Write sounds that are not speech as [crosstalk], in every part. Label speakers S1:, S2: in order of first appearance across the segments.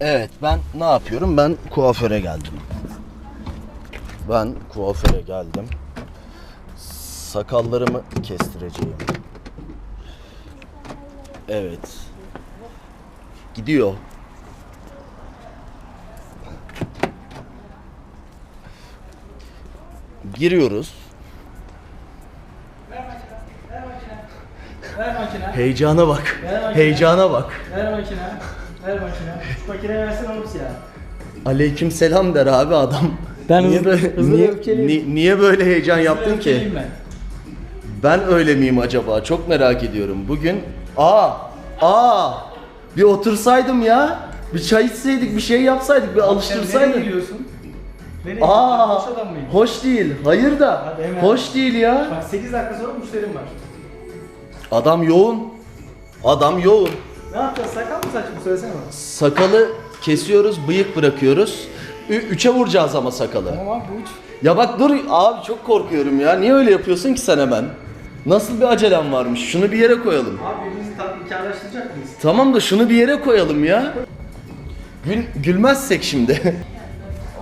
S1: Evet ben ne yapıyorum? Ben kuaföre geldim. Ben kuaföre geldim. Sakallarımı kestireceğim. Evet. Gidiyor. Giriyoruz. Heyecana bak. Heyecana bak.
S2: Ver makine. Ver makine. Şu makine versene oğlum ya.
S1: Aleyküm selam der abi adam.
S2: Ben
S1: niye
S2: hızlı-
S1: böyle,
S2: hızlı
S1: niye,
S2: öfkeliyim.
S1: ni- niye böyle heyecan yaptın ki?
S2: Ben.
S1: Ben öyle miyim acaba? Çok merak ediyorum. Bugün aa aa bir otursaydım ya. Bir çay içseydik, bir şey yapsaydık, bir
S2: Sen nereye
S1: alıştırsaydık.
S2: gidiyorsun? Nereye
S1: Aa?
S2: Boş adam mıyım?
S1: hoş değil. Hayır da. Hoş değil ya.
S2: Bak 8 dakika sonra müşterim var.
S1: Adam yoğun. Adam yoğun.
S2: Ne yapacağız? Sakal mı saç mı? Söylesene bana.
S1: Sakalı kesiyoruz, bıyık bırakıyoruz. Ü- üçe vuracağız ama sakalı.
S2: Tamam abi bu üç.
S1: Ya bak dur abi çok korkuyorum ya. Niye öyle yapıyorsun ki sen hemen? Nasıl bir acelem varmış? Şunu bir yere koyalım.
S2: Abi birbirimizi tatmikarlaştıracak mıyız?
S1: Tamam da şunu bir yere koyalım ya. Gül, gülmezsek şimdi. [laughs]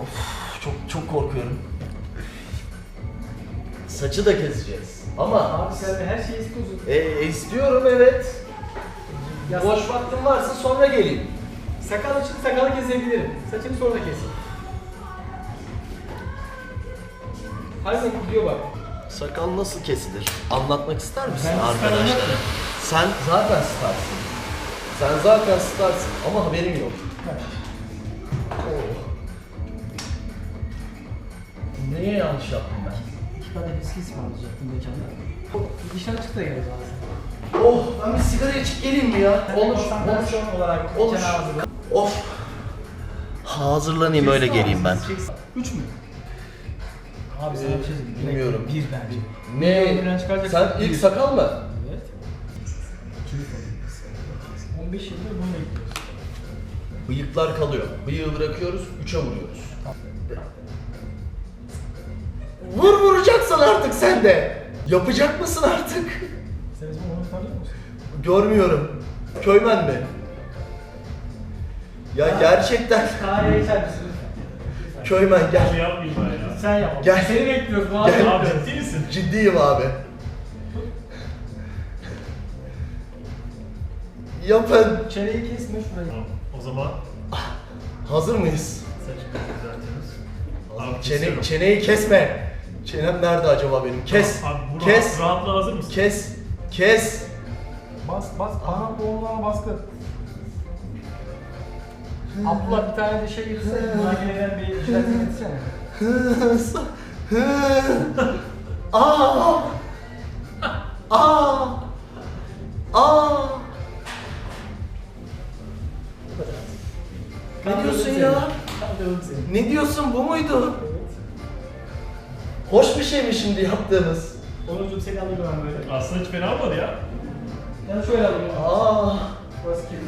S1: of çok çok korkuyorum. Saçı da keseceğiz. Ama
S2: Abi sen de her şeyi istiyorsun.
S1: e, istiyorum evet.
S2: Ya
S1: Boş vaktim varsa sonra geleyim.
S2: Sakal için sakalı kesebilirim. Saçını sonra keseyim. Hadi gidiyor bak.
S1: Sakal nasıl kesilir? Anlatmak ister misin
S2: Ben
S1: arkadaşlar?
S2: isterim.
S1: Sen zaten starsın. Sen zaten starsın ama haberin yok. Oh. Neye yanlış yaptım ben?
S2: İki tane viski ısmarlayacaktım mekanda. Dışarı çık da sen.
S1: Oh ben bir sigara içip geleyim mi ya? Olur, olur.
S2: Olarak
S1: Olur. Of. Hazırlanayım öyle geleyim ben.
S2: Üç mü? Abi sana bir şey söyleyeyim.
S1: Bilmiyorum.
S2: Bir bence.
S1: Ne? Sen ilk sakal mı?
S2: Evet. Kilit oluyor. 15 yıldır bunu bekliyoruz.
S1: Bıyıklar kalıyor. Bıyığı bırakıyoruz, üçe vuruyoruz. Vur vuracaksan artık sen de. Yapacak mısın artık?
S2: Sen bizim onu tanıyor musun?
S1: Görmüyorum. Köymen mi? Ya gerçekten [laughs]
S2: Tarihe geçer misin
S1: köymen gel.
S3: yapmayayım ben ya.
S2: Sen yap.
S1: Gel.
S2: Seni bekliyoruz bu abi.
S1: Gel.
S3: Abi ciddi misin?
S1: Ciddiyim abi. Yapın.
S2: Çeneyi kesme şurayı.
S3: Tamam. O zaman
S1: Hazır mıyız?
S3: saçımı düzeltiyoruz. Abi
S1: Çene,
S3: kesiyorum.
S1: çeneyi kesme. Çenem nerede acaba benim? Kes.
S3: Abi bu
S1: Kes.
S3: rahat, rahatlığa hazır mısın?
S1: Kes. Kes.
S2: Bas bas parmak boğumlarına baskı. Abdullah bir tane de şey getirsene. Nargileden bir jelatin getirsene.
S1: Aa! Aa! Aa! Ne diyorsun ya?
S2: Kandırdım seni.
S1: Ne diyorsun bu muydu? Hoş bir şey mi şimdi yaptığımız?
S2: Onurcuğum seni alayım ben böyle.
S3: Aslında hiç fena olmadı ya.
S2: Yani şöyle alayım.
S1: Aa!
S2: Burası kirli.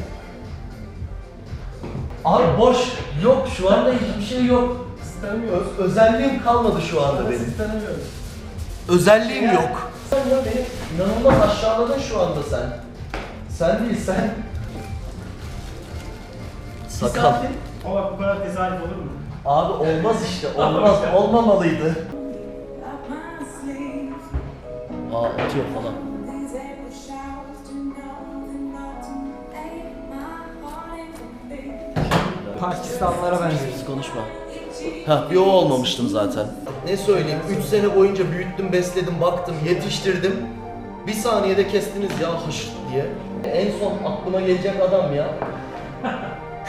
S1: Abi boş. Yok şu anda hiçbir şey yok.
S2: Sizi tanımıyoruz.
S1: Öz- özelliğim kalmadı şu anda benim.
S2: Sizi tanımıyoruz.
S1: Özelliğim
S2: Ya.
S1: yok. Sen ya beni inanılmaz aşağıladın şu anda sen. Sen değil sen. Sakal.
S2: Ama bu kadar tesadüf olur mu?
S1: Abi olmaz işte. Olmaz. Olmamalıydı. Aa atıyor falan.
S2: Pakistanlılara benziyor.
S1: Siz konuşma. Ha bir o olmamıştım zaten. Ne söyleyeyim 3 sene boyunca büyüttüm, besledim, baktım, yetiştirdim. Bir saniyede kestiniz ya hış diye. En son aklıma gelecek adam ya.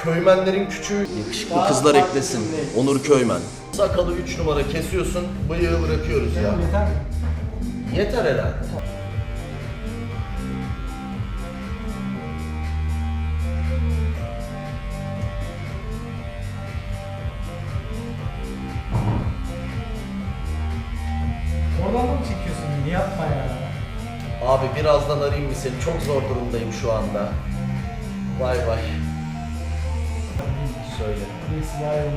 S1: Köymenlerin küçüğü. Yakışıklı kızlar eklesin. Onur Köymen. Sakalı 3 numara kesiyorsun, bıyığı bırakıyoruz ya.
S2: Yeter
S1: herhalde.
S2: Oradan da mı çekiyorsun? Yapma ya.
S1: Abi birazdan arayayım bir seni. Çok zor durumdayım şu anda. Vay vay. Söyle.
S2: Daha.
S1: Yok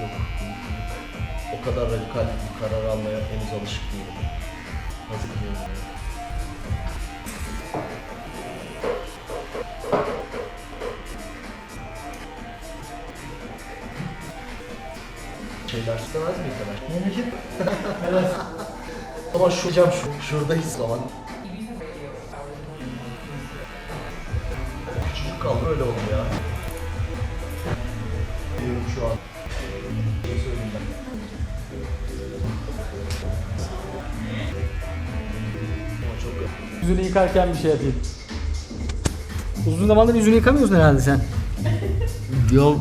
S1: yok. O kadar radikal bir karar almaya henüz alışık değilim. Şeyler istemez miyiz hemen?
S2: Mümkün.
S1: Ama şu hocam şu, şuradayız zaman. Küçücük kaldı öyle oldu ya. Diyorum şu an.
S2: Yüzünü yıkarken bir şey yapayım. Uzun zamandır yüzünü yıkamıyorsun herhalde sen. [laughs]
S1: Yok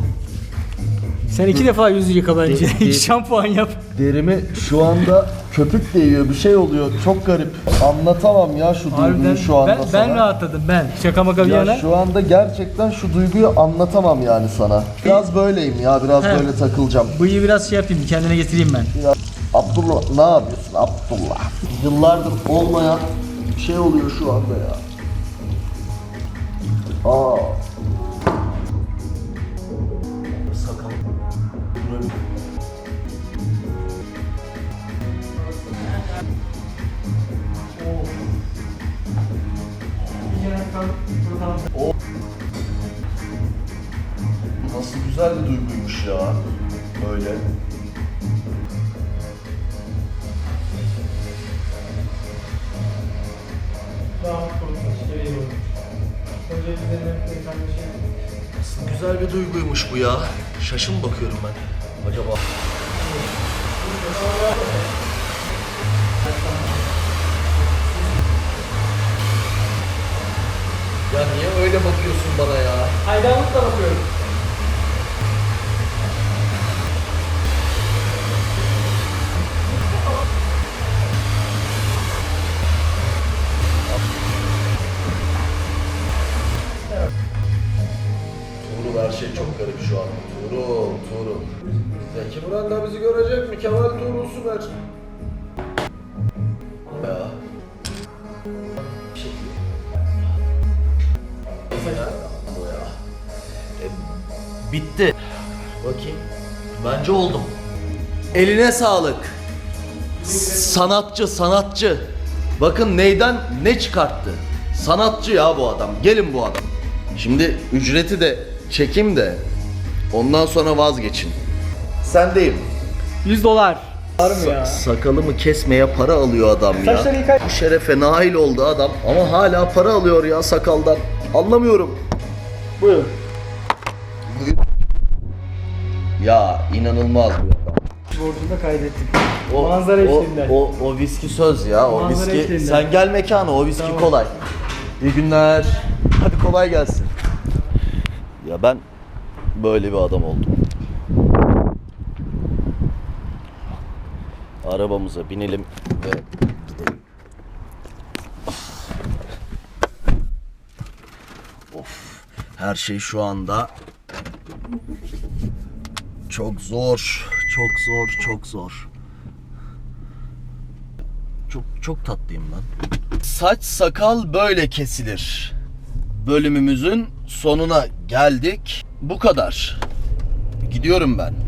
S2: Sen iki defa yüzü yıka bence. [laughs] Şampuan yap.
S1: derimi şu anda köpük değiyor bir şey oluyor çok garip. Anlatamam ya şu duyguyu
S2: Harbiden
S1: şu anda
S2: ben, ben
S1: sana.
S2: rahatladım ben. Şaka maka bir
S1: Ya
S2: yana.
S1: şu anda gerçekten şu duyguyu anlatamam yani sana. Biraz böyleyim ya, biraz
S2: He.
S1: böyle takılacağım.
S2: Bıyığı biraz şey yapayım kendine getireyim ben.
S1: Ya Abdullah ne yapıyorsun Abdullah? Yıllardır olmayan şey oluyor şu anda ya. Aa. Sakal. Böyle. Nasıl güzel bir duyguymuş ya. Böyle. Güzel bir duyguymuş bu ya. Şaşın bakıyorum ben. Acaba. Ya niye öyle bakıyorsun bana ya?
S2: Hayranlıkla bakıyorum.
S1: Her şey çok garip şu an. Tuğrul, Tuğrul. Zeki Müren da bizi görecek mi? Kemal Tuğrul Sümer. Ya. Şey değil. Bu ya. E, bitti. Bakayım. Bence oldum. Eline sağlık. Sanatçı, sanatçı. Bakın neyden ne çıkarttı. Sanatçı ya bu adam. Gelin bu adam. Şimdi ücreti de çekeyim de ondan sonra vazgeçin. Sendeyim.
S2: 100 dolar. Var mı ya?
S1: Sakalımı kesmeye para alıyor adam ya.
S2: Saçları yıkay-
S1: Bu şerefe nail oldu adam ama hala para alıyor ya sakaldan. Anlamıyorum.
S2: Buyur.
S1: Ya inanılmaz bir adam.
S2: Borcunu kaydettik.
S1: O,
S2: Manzara
S1: o,
S2: eşliğinde.
S1: o, o viski söz ya. O
S2: Manzara
S1: viski.
S2: eşliğinde.
S1: Sen gel mekana o viski
S2: Tamam.
S1: kolay. İyi günler. Hadi kolay gelsin. Ya ben böyle bir adam oldum. Arabamıza binelim ve gidelim. Of. Her şey şu anda çok zor, çok zor, çok zor. Çok çok tatlıyım ben. Saç sakal böyle kesilir. Bölümümüzün sonuna geldik. Bu kadar. Gidiyorum ben.